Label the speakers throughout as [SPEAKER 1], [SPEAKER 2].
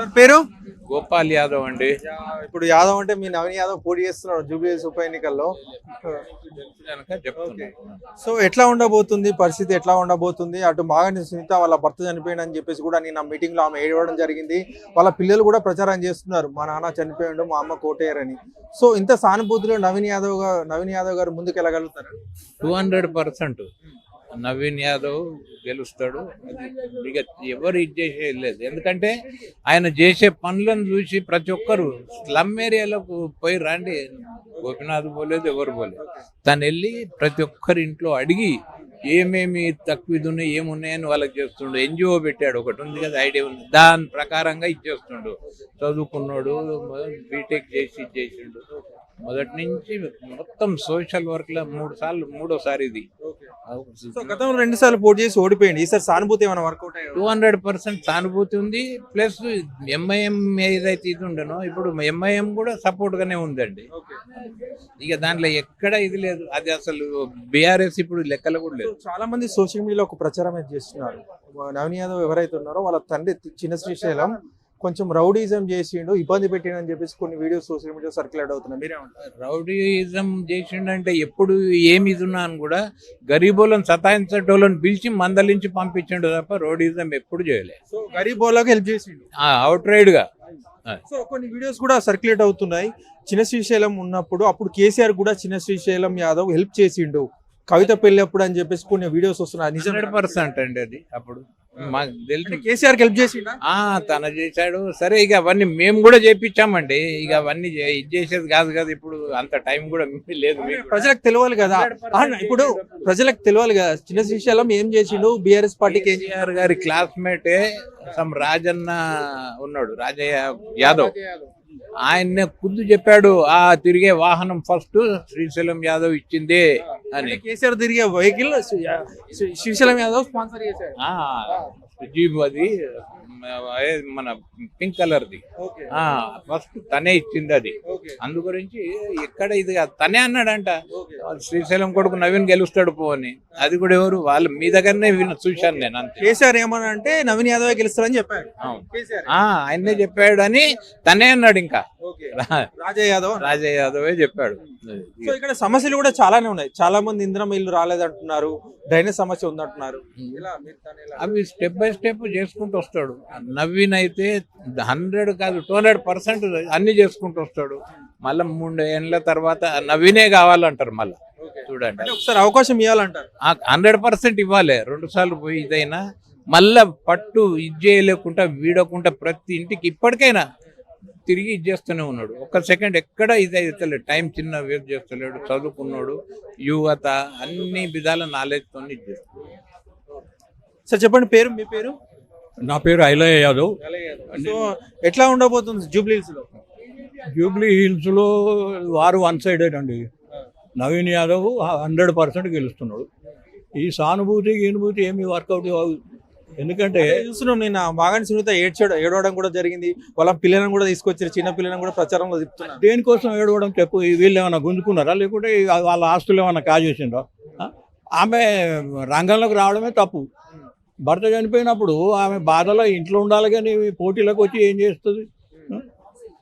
[SPEAKER 1] Sir పేరు?
[SPEAKER 2] గోపాల్ యాదవ్ అండి.
[SPEAKER 1] ఇప్పుడు యాదవ్ అంటే మీ నవీన్ యాదవ్ పోటీ చేస్తున్నాడు జూబ్లీస్ ఉప ఎన్నికల్లో. సో ఎట్లా ఉండబోతుంది? పరిస్థితి ఎట్లా ఉండబోతుంది? అటు మాగంటి సునీత వాళ్ళ భర్త చనిపోయింది అని చెప్పేసి కూడా నేను మీటింగ్లో ఆమె ఏడవడం జరిగింది. వాళ్ళ పిల్లలు కూడా ప్రచారం చేస్తున్నారు. మా నాన్న చనిపోయాడు మా అమ్మ కోటేయరని సో ఇంత సానుభూతిలో నవీన్ యాదవ్ నవీన్ యాదవ్ గారు ముందుకు వెళ్ళగలుగుతారు
[SPEAKER 2] two hundred percent. Naveen Yadav గెలుస్తాడు. ఇక ఎవరు ఇది చేసేది లేదు. ఎందుకంటే ఆయన చేసే పనులను చూసి ప్రతి ఒక్కరు స్లమ్ ఏరియాలోకి పోయి రండి. గోపినాథ్ పోలేదు ఎవరు పోలేదు. తను వెళ్ళి ప్రతి ఒక్కరి ఇంట్లో అడిగి ఏమేమి తక్కువ ఇది ఉన్నాయి ఏమున్నాయని వాళ్ళకి చేస్తుండు. ఎన్జిఓ పెట్టాడు ఒకటి ఉంది కదా ఐడియా ఉంది. దాని ప్రకారంగా ఇచ్చేస్తుండు. చదువుకున్నాడు బీటెక్ చేసి ఇది చేసిండు. మొదటి నుంచి మొత్తం సోషల్ వర్క్లో మూడు సార్లు మూడోసారి ఇది.
[SPEAKER 1] సో గతంలో రెండు సార్లు పోటీ చేసి ఓడిపోయింది ఈసారి సానుభూతి ఏమైనా వర్కౌట్
[SPEAKER 2] టూ హండ్రెడ్ పర్సెంట్ సానుభూతి ఉంది. ప్లస్ ఎంఐఎం ఏదైతే ఇది ఉండనో ఇప్పుడు ఎంఐఎం కూడా సపోర్ట్ గానే ఉందండి. ఇక దాంట్లో ఎక్కడ ఇది లేదు. అది అసలు బీఆర్ఎస్ ఇప్పుడు లెక్కలు కూడా లేదు
[SPEAKER 1] చాలా మంది సోషల్ మీడియాలో ఒక ప్రచారం అయితే చేస్తున్నారు. నవీన్ యాదవ్ ఎవరైతే ఉన్నారో వాళ్ళ తండ్రి చిన్న శ్రీశైలం. కొంచెం రౌడీజం చేసిండు ఇబ్బంది పెట్టిండు అని చెప్పేసి కొన్ని వీడియోస్ సోషల్ మీడియా సర్క్యులేట్ అవుతున్నాయి. మీరేమంటారు
[SPEAKER 2] రౌడీయిజం చేసిండంటే ఎప్పుడు ఏమి ఇది ఉన్నా అని కూడా గరీబులను సతాయించటోళ్ళని పిలిచి మందలించి పంపించిండు తప్ప రౌడీయిజం ఎప్పుడు చేయలేదు
[SPEAKER 1] సో గరీబ్ వాళ్ళకి హెల్ప్ చేసిండు.
[SPEAKER 2] అవుట్ రైడ్గా
[SPEAKER 1] సో కొన్ని వీడియోస్ కూడా సర్క్యులేట్ అవుతున్నాయి. చిన్న శ్రీశైలం ఉన్నప్పుడు అప్పుడు కేసీఆర్ కూడా చిన్న శ్రీశైలం యాదవ్ హెల్ప్ చేసిండు. కవిత పెళ్ళి అప్పుడు అని చెప్పేసి కొన్ని వీడియోస్ వస్తున్నాయి.
[SPEAKER 2] హండ్రెడ్ పర్సెంట్ అండి అది అప్పుడు. మాకు తెలుసు
[SPEAKER 1] కేసీఆర్ హెల్ప్ చేసిండా?
[SPEAKER 2] ఆ తన చేశాడు. సరే ఇక అవన్నీ మేము కూడా చేపించామండి ఇక అవన్నీ ఇది చేసేది కాదు కదా ఇప్పుడు అంత టైం కూడా లేదు.
[SPEAKER 1] ప్రజలకు తెలియాలి కదా. ఇప్పుడు ప్రజలకు తెలియాలి కదా. చిన్న శ్రీశైలం ఏం చేసిండు? బీఆర్ఎస్ చేసిండు?
[SPEAKER 2] కేసీఆర్ గారి క్లాస్మేటే సమ్ రాజన్న ఉన్నాడు రాజయ్య యాదవ్. ఆయన్నే కుద్దు చెప్పాడు ఆ తిరిగే వాహనం ఫస్ట్ శ్రీశైలం యాదవ్ ఇచ్చిందే అని.
[SPEAKER 1] కేసీఆర్ తిరిగే వెహికల్ శ్రీశైలం యాదవ్ స్పాన్సర్ చేశాడు.
[SPEAKER 2] అదే. మన పింక్ కలర్ది. ఫస్ట్ తనే ఇచ్చింది అది. అందు గురించి ఎక్కడ ఇది. తనే అన్నాడంట. శ్రీశైలం కొడుకు నవీన్ గెలుస్తాడు పో అని. అది కూడా ఎవరు? వాళ్ళు మీ దగ్గరనే చూశాను నేను
[SPEAKER 1] కేసీఆర్ ఏమన్నా అంటే నవీన్ యాదవ్ గెలుస్తారని చెప్పాడు.
[SPEAKER 2] అవును.
[SPEAKER 1] కేసీఆర్.
[SPEAKER 2] ఆ ఆయన్నే చెప్పాడు అని తనే అన్నాడు ఇంకా.
[SPEAKER 1] ఓకే.
[SPEAKER 2] రా-
[SPEAKER 1] రాజా యాదవ్.
[SPEAKER 2] రాజయ్య యాదవే చెప్పాడు.
[SPEAKER 1] సో ఇక్కడ సమస్యలు కూడా చాలానే ఉన్నాయి. చాలా మంది ఇంద్రం ఇల్లు రాలేదంటున్నారు. డ్రైనేజ్ సమస్య ఉందంటున్నారు.
[SPEAKER 2] అవి స్టెప్ బై స్టెప్ చేసుకుంటూ వస్తాడు. నవీన్ అయితే హండ్రెడ్ కాదు టూ హండ్రెడ్ పర్సెంట్ అన్ని చేసుకుంటూ వస్తాడు. మళ్ళీ మూడు ఏళ్ళ తర్వాత నవీనే కావాలంటారు మళ్ళీ. చూడండి.
[SPEAKER 1] ఒకసారి అవకాశం ఇవ్వాలంటారు.
[SPEAKER 2] హండ్రెడ్ పర్సెంట్ ఇవ్వాలి. రెండు సార్లు పోయి ఇదైనా మళ్ళా పట్టు ఇది చేయలేకుండా వీడకుండా ప్రతి ఇంటికి ఇప్పటికైనా తిరిగి ఇది చేస్తూనే ఉన్నాడు. ఒక్క సెకండ్ ఎక్కడ ఇది అవుతలేడు టైం చిన్న వేస్ట్ చేస్తలేడు. చదువుకున్నాడు. యువత అన్ని విధాల నాలెడ్జ్తో ఇది చేస్తున్నాడు
[SPEAKER 1] సార్ చెప్పండి పేరు మీ పేరు?
[SPEAKER 3] నా పేరు ఐలయ్య యాదవ్.
[SPEAKER 1] సో ఎట్లా ఉండబోతుంది జూబ్లీస్లో?
[SPEAKER 3] జూబ్లీ హిల్స్లో వారు వన్ సైడెడ్ అండి. నవీన్ యాదవ్ హండ్రెడ్ పర్సెంట్ గెలుస్తున్నాడు. ఈ సానుభూతి గీనుభూతి ఏమి వర్కౌట్ ఎందుకంటే
[SPEAKER 1] చూస్తున్నాం నేను మాగాని సునీత ఏడ్చాడు ఏడవడం కూడా జరిగింది. వాళ్ళ పిల్లలను కూడా తీసుకొచ్చారు చిన్న పిల్లలను కూడా ప్రచారంలో తిప్పుతున్నారు.
[SPEAKER 3] దేనికోసం ఏడవడం చెప్పు? వీళ్ళు ఏమైనా గుంజుకున్నారా? లేకుంటే వాళ్ళ ఆస్తులు ఏమైనా కాజేసిండ్రా? ఆమె రంగంలోకి రావడమే తప్పు. భర్త చనిపోయినప్పుడు ఆమె బాధలో ఇంట్లో ఉండాలి కానీ పోటీలకు వచ్చి ఏం చేస్తుంది?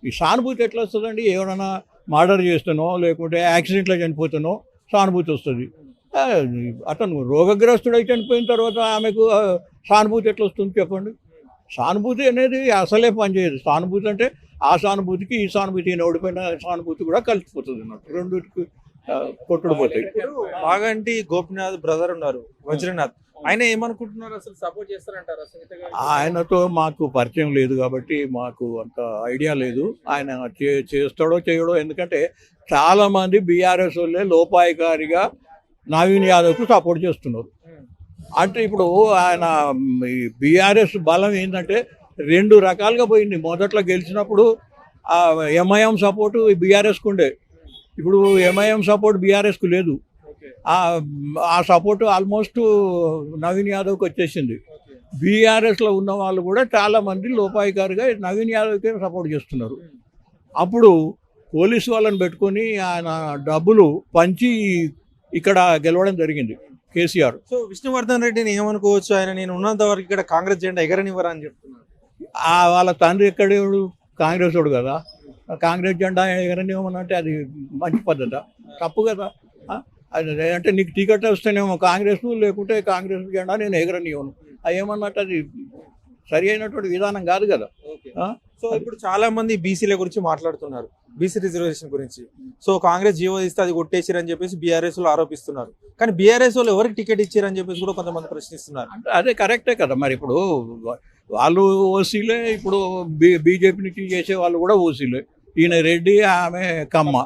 [SPEAKER 3] ఈ సానుభూతి ఎట్లా వస్తుందండి? ఎవరైనా మర్డర్ చేస్తానో లేకుంటే యాక్సిడెంట్లో చనిపోతానో సానుభూతి వస్తుంది. అతను రోగగ్రస్తుడై చనిపోయిన తర్వాత ఆమెకు సానుభూతి ఎట్లా వస్తుంది చెప్పండి? సానుభూతి అనేది అసలే పనిచేయదు సానుభూతి అంటే ఆ సానుభూతికి ఈ సానుభూతి ఈయన ఓడిపోయిన సానుభూతి కూడా కలిసిపోతుంది అన్నట్టు రెండుకి కొట్టుడు పోతాయి.
[SPEAKER 1] మాగంటి గోపినాథ్ బ్రదర్ ఉన్నారు వజ్రనాథ్. ఆయన ఏమనుకుంటున్నారు అసలు? సపోర్ట్ చేస్తారంటారు
[SPEAKER 3] ఆయనతో మాకు పరిచయం లేదు కాబట్టి మాకు అంత ఐడియా లేదు. ఆయన చే- చేస్తాడో చేయడో ఎందుకంటే చాలా మంది బీఆర్ఎస్ వాళ్ళే లోపాయికారిగా నవీన్ యాదవ్కు సపోర్ట్ చేస్తున్నారు. అంటే ఇప్పుడు ఆయన బీఆర్ఎస్ బలం ఏంటంటే రెండు రకాలుగా పోయింది. మొదట్లో గెలిచినప్పుడు ఎంఐఎం సపోర్టు బీఆర్ఎస్కు ఉండే. ఇప్పుడు ఎంఐఎం సపోర్ట్ బీఆర్ఎస్కు లేదు. ఆ- సపోర్ట్ ఆల్మోస్ట్ నవీన్ యాదవ్కి వచ్చేసింది. బీఆర్ఎస్లో ఉన్న వాళ్ళు కూడా చాలా మంది లోపాయికారిగా నవీన్ యాదవ్కే సపోర్ట్ చేస్తున్నారు. అప్పుడు పోలీసు వాళ్ళని పెట్టుకొని ఆయన డబ్బులు పంచి ఇక్కడ గెలవడం జరిగింది. కేసీఆర్.
[SPEAKER 1] సో విష్ణువర్ధన్ రెడ్డిని ఏమనుకోవచ్చు? ఆయన నేను ఉన్నంత వరకు ఇక్కడ కాంగ్రెస్ జెండా ఎగరనివ్వరా అని చెప్తున్నారు.
[SPEAKER 3] ఆ వాళ్ళ తండ్రి ఎక్కడేవాడు కాంగ్రెస్ వాడు కదా. కాంగ్రెస్ జెండా ఎగరనివ్వమనంటే అది మంచి పద్ధత. తప్పు కదా. అంటే నీకు టికెట్ వస్తేనేమో కాంగ్రెస్ లేకుంటే కాంగ్రెస్ జెండా నేను ఎగరనివ్వను. అది ఏమన్నట్టు అది సరి అయినటువంటి విధానం కాదు కదా?
[SPEAKER 1] సో ఇప్పుడు చాలా మంది బీసీల గురించి మాట్లాడుతున్నారు. బీసీ రిజర్వేషన్ గురించి. సో కాంగ్రెస్ జీవో ఇస్తే అది కొట్టేసిరని చెప్పేసి బీఆర్ఎస్లో ఆరోపిస్తున్నారు. కానీ బీఆర్ఎస్ వాళ్ళు ఎవరికి టికెట్ ఇచ్చారని చెప్పేసి కూడా కొంతమంది ప్రశ్నిస్తున్నారు.
[SPEAKER 3] అదే కరెక్టే కదా మరి ఇప్పుడు వాళ్ళు ఓసీలే ఇప్పుడు బీ బీజేపీ నుంచి చేసే వాళ్ళు కూడా ఓసీలే. ఈయన రెడ్డి ఆమె కమ్మ.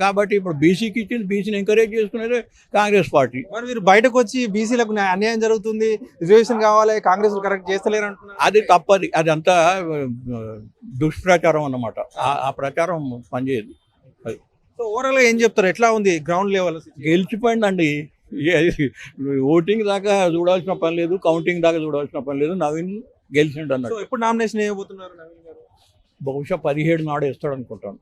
[SPEAKER 3] కాబట్టి ఇప్పుడు బీసీకి ఇచ్చింది బీసీని ఎంకరేజ్ చేసుకునేదే కాంగ్రెస్ పార్టీ
[SPEAKER 1] మరి మీరు బయటకు వచ్చి బీసీలకు అన్యాయం జరుగుతుంది రిజర్వేషన్ కావాలి కాంగ్రెస్ కరెక్ట్ చేస్తలేరు అంటున్నారు.
[SPEAKER 3] అది తప్పది అది అంతా ఆ, దుష్ప్రచారం అన్నమాట. ఆ- ఆ ప్రచారం పనిచేయదు.
[SPEAKER 1] సో ఓవరాల్గా ఏం చెప్తారు? ఎట్లా ఉంది గ్రౌండ్ లెవెల్
[SPEAKER 3] గెలిచిపోయిందండి. ఓటింగ్ దాకా చూడాల్సిన పని లేదు కౌంటింగ్ దాకా చూడాల్సిన పని లేదు. నవీన్ గెలిచిండు
[SPEAKER 1] సో
[SPEAKER 3] అన్నట్టు
[SPEAKER 1] ఎప్పుడు నామినేషన్ వేయబోతున్నారు నవీన్ గారు?
[SPEAKER 3] బహుశా పదిహేడు నాడు వేస్తాడు అనుకుంటాను